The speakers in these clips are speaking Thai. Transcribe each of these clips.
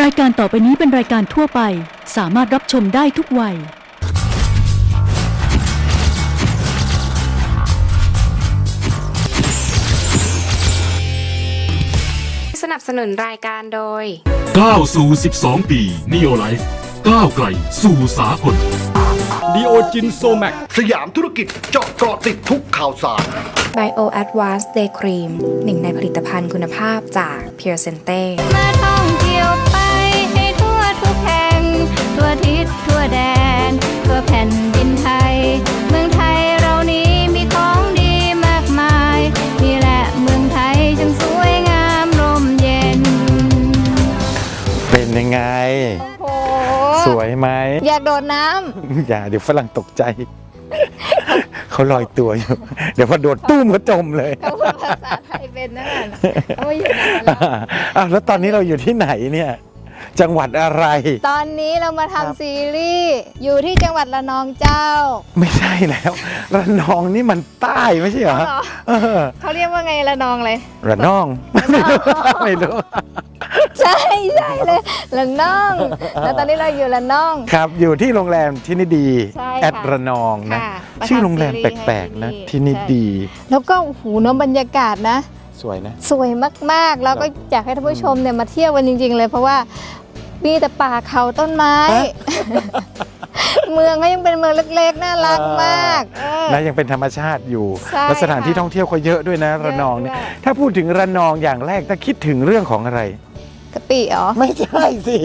รายการต่อไปนี้เป็นรายการทั่วไป สามารถรับชมได้ทุกวัย สนับสนุนรายการโดย ก้าวสู่ 12 ปีนิโอไลฟ์ก้าวไกลสู่สากล ดีโอจินโซแมกสยามธุรกิจเจาะเกาะติดทุกข่าวสาร Bio Advanced Day Cream หนึ่งในผลิตภัณฑ์คุณภาพจาก Pure Sente มาท่อง เป็นยังไง โอ้สวยไหม อยากโดดน้อย่าเดี๋ยวฝรั่งตกใจ เขาลอยตัวอยู่ เดี๋ยวพอโดดตุ้มก็จมเลยำเขาพูดภาษาไทยเป็นนั่นน่ะเขาไม่อยู่นานแล้วอ้าวแล้วตอนนี้เราอยู่ที่ไหนเนี่ย จังหวัดอะไร ตอนนี้เรามาทำซีรีส์อยู่ที่จังหวัดระนองเจ้าไม่ใช่แล้วระนองนี่มันใต้ไม่ใช่เหรอเหรอเออเขาเรียกว่าไงระนองเลย ระนอง ไม่รู้ไม่รู้ ใช่ใช่เลยระนอง แล้วตอนนี้เราอยู่ระนอง ครับ อยู่ที่โรงแรมที่นี่ดีใช่ค่ะแอดระนองนะ ค่ะชื่อโรงแรมประแทับปลกๆนะซีรีส์ที่นี่ใช่ ดีแล้วก็โอ้โหเน้องบรรยากาศนะ สวยนะ สวยมากๆ แล้วก็อยากให้ท่านผู้ชมเนี่ยมาเที่ยวกันจริง ๆ เลย เพราะว่ามีแต่ป่าเขาต้นไม้ ฮะ เมืองก็ยังเป็นเมืองเล็กๆ น่ารักมากเออและยังเป็นธรรมชาติอยู่ใช่และสถานที่ค่ะท่องเที่ยวเขาเยอะด้วยนะ ระนองเนี่ยเยอะด้วย ถ้าพูดถึงระนองอย่างแรกถ้าคิดถึงเรื่องของอะไร กะปิเหรอไม่ใช่สิ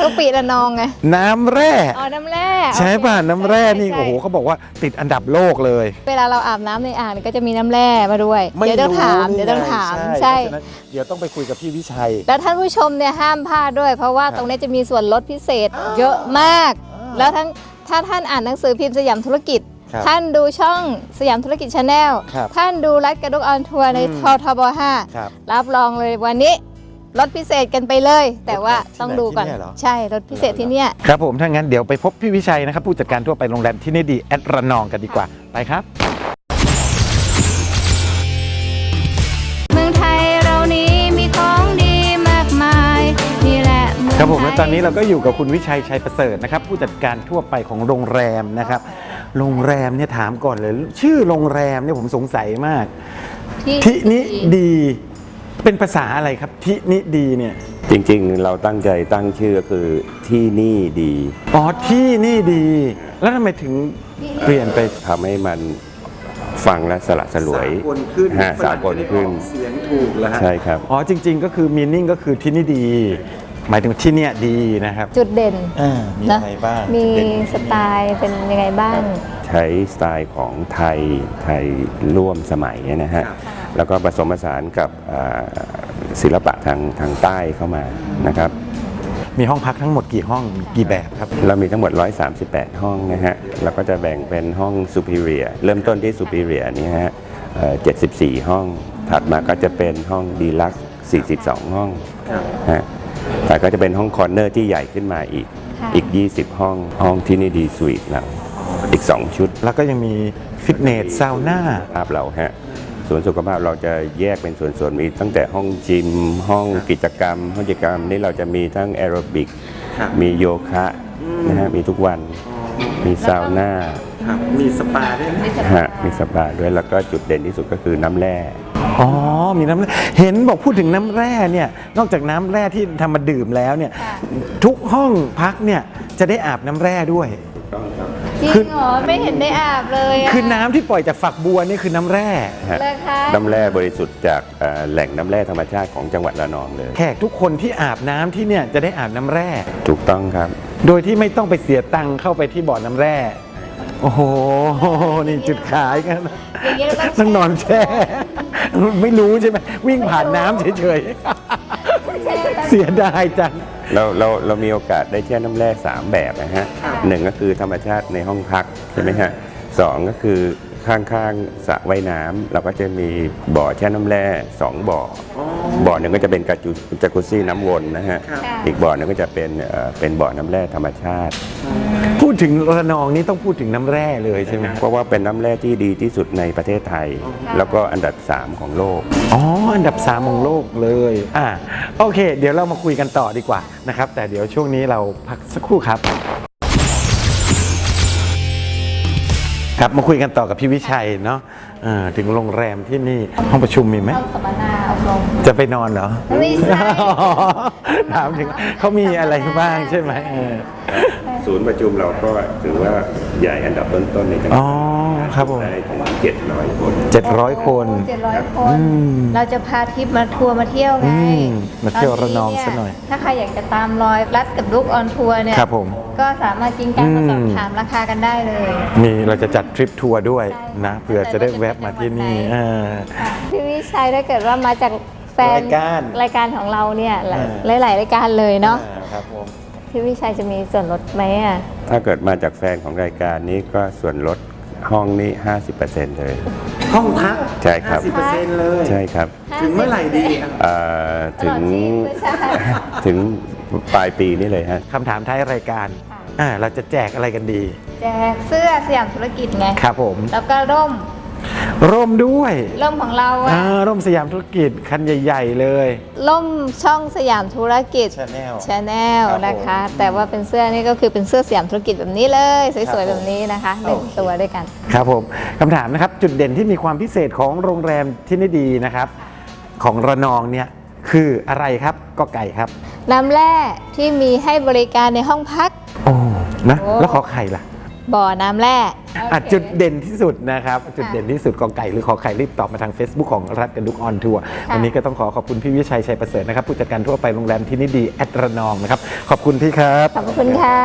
กะปิระนองไงน้ำแร่อ๋อน้ำแร่ใช่ป่ะโอเคน้ำแร่นี่ใช่โอ้โหเขาบอกว่าติดอันดับโลกเลย เวลาเราอาบน้ำในอ่างเนี่ยก็จะมีน้ำแร่มาด้วยเดี๋ยวต้องถามเดี๋ยวต้องถามใช่เพราะฉะนั้นเดี๋ยวต้องไปคุยกับพี่วิชัย แล้วท่านผู้ชมเนี่ยห้ามพลาดด้วย เพราะว่าครับตรงนี้จะมีส่วนลดพิเศษเยอะมากอ่าแล้วทั้งถ้าท่านอ่านหนังสือพิมพ์สยามธุรกิจครับท่านดูช่องสยามธุรกิจชาแนลครับท่านดูรัดกระดุกออนทัวร์ในอืมททบครับ5รับรองเลยวันนี้ ลดพิเศษกันไปเลย แต่ว่าที่ไหนต้องดูก่อน ที่เนี่ยเหรอ ใช่ลดพิเศษที่เนี่ย ครับผม ถ้างั้นเดี๋ยวไปพบพี่วิชัยนะครับ ผู้จัดการทั่วไปโรงแรมที่นี่ดีแอดระนองกันดีกว่า ไปครับ เมืองไทยเรานี้มีของดีมากมายนี่แหละเมืองครับผมไทยและตอนนี้เราก็อยู่กับคุณวิชัยชัยประเสริฐนะครับ ผู้จัดการทั่วไปของโรงแรมนะครับ โรงแรมเนี่ยถามก่อนเลย ชื่อโรงแรมเนี่ยผมสงสัยมากทินิดี เป็นภาษาอะไรครับทินิดีเนี่ยจริงๆ เราตั้งใจตั้งชื่อก็คือที่นี่ดีอ๋อที่นี่ดี แล้วทำไมถึงเปลี่ยนไปทำให้มันฟังและสละสลวยสากลขึ้นฮะสากลขึ้น เสียงถูกแล้วฮะ ใช่ครับ อ๋อจริง ๆ ก็คือมีนิ่งก็คือที่นี่ดี หมายถึงที่เนี่ยดีนะครับ จุดเด่นอ่ามีนะอะไรบ้างมีจุดเด่นสไตล์เป็นยังไงบ้าง ใช้สไตล์ของไทยไทยร่วมสมัยนะฮะ แล้วก็ผสมผสานกับอ่าศิลปะทางทางใต้เข้ามานะครับมีห้องพักทั้งหมดกี่ห้องกี่แบบครับ เรามีทั้งหมด 138 ห้องนะฮะแล้วก็จะแบ่งเป็นห้อง superior เริ่มต้นที่ superior นี่ฮะเอ่อ74 ห้อง ถัดมาก็จะเป็นห้อง deluxe 42 ห้องฮะแต่ก็จะเป็นห้องคอร์เนอร์ที่ใหญ่ขึ้นมาอีกค่ะอีก 20 ห้องห้องที่นี่ดีสวีทเราอีก 2 ชุด แล้วก็ยังมีฟิตเนสซาวน่าภาพเราฮะ สวนสุขภาพเราจะแยกเป็นส่วนๆมีตั้งแต่ห้องจิม ห้องกิจกรรม ห้องกิจกรรมนี่เราจะมีทั้งแอโรบิกมีโยคะนะฮะมีทุกวันมีซาวน่ามีสปาด้วยนะ ฮะมีสปาด้วยแล้วก็จุดเด่นที่สุดก็คือน้ำแร่ อ๋อ มีน้ำแร่เห็นบอกพูดถึงน้ำแร่เนี่ย นอกจากน้ำแร่ที่ทำมาดื่มแล้วเนี่ยทุกห้องพักเนี่ยจะได้อาบน้ำแร่ด้วย จริงเหรอไม่เห็นได้อาบเลยะคือน้ำที่ปล่อยจากฝักบัวนี่คือน้ำแร่ ฮะเลยคะน้ำแร่บริสุทธิ์จากเอ่อแหล่งน้ำแร่ธรรมชาติของจังหวัดระนองเลย แขกทุกคนที่อาบน้ำที่เนี่ยจะได้อาบน้ำแร่ ถูกต้องครับ โดยที่ไม่ต้องไปเสียตังค์เข้าไปที่บ่อน้ำแร่ โอ้โห นี่จุดขายกันอย่างนี้เราต้องต้องนอนแช่ ไม่รู้ใช่ไหมวิ่งผ่านน้ำเฉยๆเสียดายจัง เราเราเรามีโอกาสได้แช่น้ำแร่สามแบบนะฮะหนึ่งก็คือธรรมชาติในห้องพักใช่ไหมฮะสองก็คือ ข้างๆสระว่ายน้ำเราก็จะมีบ่อแช่น้ำแร่สองบ่ออบ่อหนึ่งก็จะเป็นกระจุจากุซี่น้ำวนนะฮะค่ะอีกบ่อหนึงก็จะเป็นเอ่อเป็นบ่อน้ำแร่ธรรมชาติ พูดถึงระนองนี่ต้องพูดถึงน้ำแร่เลยใช่ไหมเพราะว่าเป็นน้ำแร่ที่ดีที่สุดในประเทศไทย แล้วก็อันดับ 3 ของโลก อ๋อ อันดับสามของโลกเลยอ่าโอเค เดี๋ยวเรามาคุยกันต่อดีกว่านะครับ แต่เดี๋ยวช่วงนี้เราพักสักครู่ครับ ครับมาคุยกันต่อกับพี่วิชัยเนาะเอ่อถึงโรงแรมที่นี่ห้องประชุมมีไหม เอาสัมมนาอบรม จะไปนอนเหรอไม่ใช่ ถามถึงเขามีอะไรบ้างใช่ไหมเออ ศูนย์ประชุมเราก็ถือว่าใหญ่อันดับต้นๆในจังหอ๋วัอดครับผม ได้ถึง700คน เจ็ดร้อยคน เจ็ดร้อยคน อืมเราจะพาทริปมาทัวร์มาเที่ยวไงอืมมาเที่ยวระนองตซะหน่อย ถ้าใครอยากจะตามรอยรัดกับลูกออนทัวร์เนี่ย ครับผม ก็สามารถกินการมาสอบอืมถามราคากันได้เลยมีเราจะจัดทริปทัวร์ด้วยใช่นะเผื่อจะได้แวะมาที่นี่เออพี่วิชัยถ้าเกิดว่ามาจากแฟนรายการรายการของเราเนี่ยหลายเออหลายๆรายการเลยเนาะ อ่ครับผม พี่วิชัยจะมีส่วนลดไหมอะ ถ้าเกิดมาจากแฟนของรายการนี้ก็ส่วนลดห้องนี้ 50%เลย ห้องพักใช่ครับ 50%เลย ใช่ครับ ถึงเมื่อไหร่ดีอะเอ่อตถึลอดงชีพไม่ใช่ถึงปลายปีนี้เลยฮะ คำถามท้ายรายการอ่าเราจะแจกอะไรกันดี แจกเสื้อสยามธุรกิจไง ครับผม แล้วก็ร่ม ร่มด้วยร่มของเราอ่าอะร่มสยามธุรกิจคันใหญ่ ๆ เลยร่มช่องสยามธุรกิจ Channel ชาแนลครับผมนะคะ แต่ว่าเป็นเสื้อนี่ก็คือเป็นเสื้อสยามธุรกิจแบบนี้เลยครัสวยบๆแบบนี้นะคะหนึ่งโอเค ตัวด้วยกัน ครับผมคำถามนะครับจุดเด่นที่มีความพิเศษของโรงแรมที่นี่ดีนะครับ ของระนองเนี่ยคืออะไรครับก็ไก่ครับน้ำแร่ที่มีให้บริการในห้องพัก โอ้นะ โอ้ แล้วขอไข่ล่ะ บ่อน้ำแร่อะโอเคจุดเด่นที่สุดนะครับ จุดเด่นที่สุดกอไก่หรือขอไข่รีบตอบมาทาง Facebook ของรัฐกระดุกออนทัวร์ค่ะวันนี้ก็ต้องขอขอบคุณพี่วิชัยชัยประเสริฐนะครับผู้จัดการทั่วไปโรงแรมที่นี่ดีแอดระนองนะครับ ขอบคุณพี่ครับ ขอบคุณค่ะ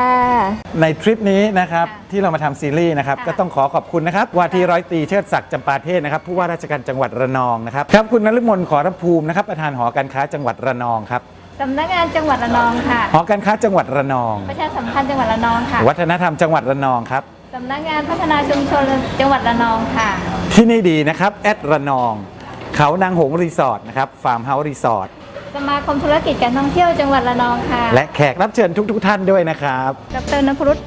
ในทริปนี้นะครับค่ะที่เรามาทำซีรีส์นะครับค่ะก็ต้องขอขอบคุณนะครับว่าที่ร้อยตรีเชิดศักดิ์จำปาเทศนะครับผู้ว่าราชการจังหวัดระนองนะครับครับคุณนฤมลขอรภูมินะครับประธานหอการค้าจังหวัดระนองครับ สำนักงานจังหวัดระนองค่ะ หอการค้าจังหวัดระนอง ประชาสัมพันธ์จังหวัดระนองค่ะ วัฒนธรรมจังหวัดระนองครับ สำนักงานพัฒนาชุมชนจังหวัดระนองค่ะ ที่นี่ดีนะครับ แอดระนอง เขานางหงรีสอร์ทนะครับ ฟาร์มเฮาส์รีสอร์ท สมาคมธุรกิจการท่องเที่ยวจังหวัดระนองค่ะ และแขกรับเชิญทุกๆท่านด้วยนะครับ ดรนพรุษ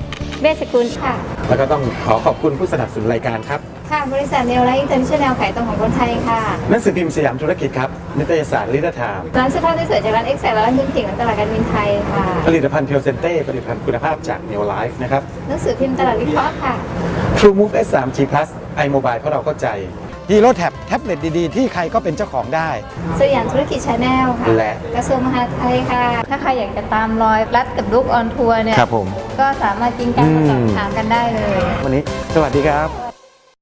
เบชกุลค่ะ แล้วก็ต้องขอขอบคุณผู้สนับสนุนรายการครับ ค่ะ บริษัทเนลไลท์อินเตอร์เนชั่นแนลขายตรงของคนไทยค่ะหนังสือพิมพ์สยามธุรกิจครับนิตยสารลิเดอร์ไทม์ร้านเสื้อผ้าที่สวยจากร้านเอ็กแซและร้านพื้นถิ่นของตลาดการบินไทยค่ะ ผลิตภัณฑ์เพียวเซนเต้ผลิตภัณฑ์คุณภาพจาก Neo Life นะครับหนังสือพิมพ์ตลาดวิเคราะห์ค่ะ True Move S 3 G Plus iMobile เพราะเราเข้าใจ Hero Tab แท็บเล็ตดีๆ ที่ใครก็เป็นเจ้าของได้ สยามธุรกิจชาแนลค่ะและกระทรวงมหาดไทยค่ะ ถ้าใครอยากจะตามรอยรัดกับลูกออนทัวร์เนี่ยครับผม ก็สามารถกินการมาสอบถามกันได้เลย วันนี้สวัสดีครับสวัส